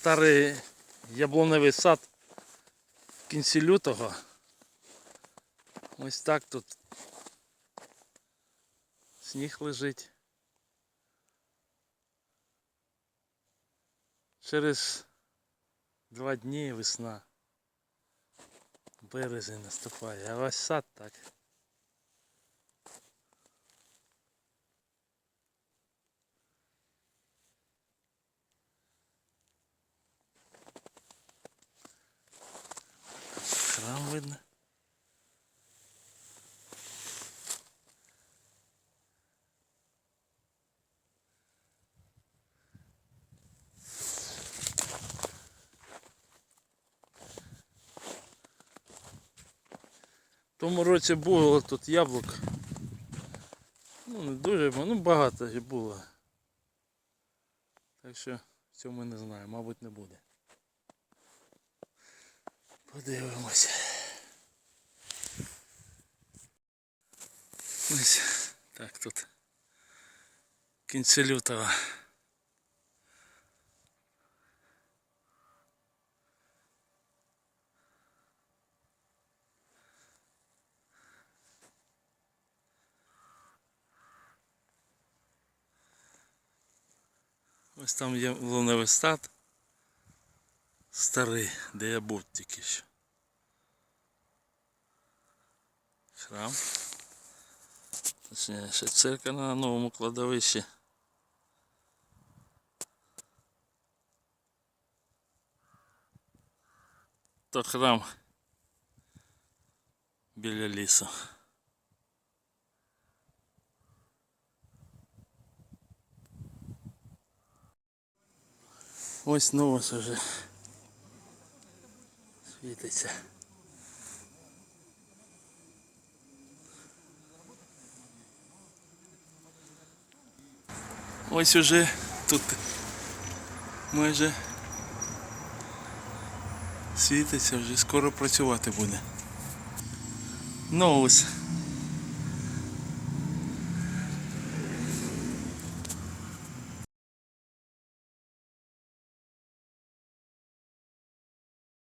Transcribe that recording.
старий яблуневий сад в кінці лютого. Ось так тут сніг лежить. Через два дні весна. Березень наступає, а ось сад так. Храм видно. В тому році було тут яблук. Ну, не дуже, ну багато було. Так що в цьому не знаю, мабуть не буде. Подивимося. Ось так тут. Кінці лютого. Ось там є луневий стад. Старий, де я був тільки що. Храм. Точніше, церква на новому кладовищі. То храм біля лісу. Ось новос уже світиться. Ось уже тут майже світиться, вже скоро працювати буде. Новус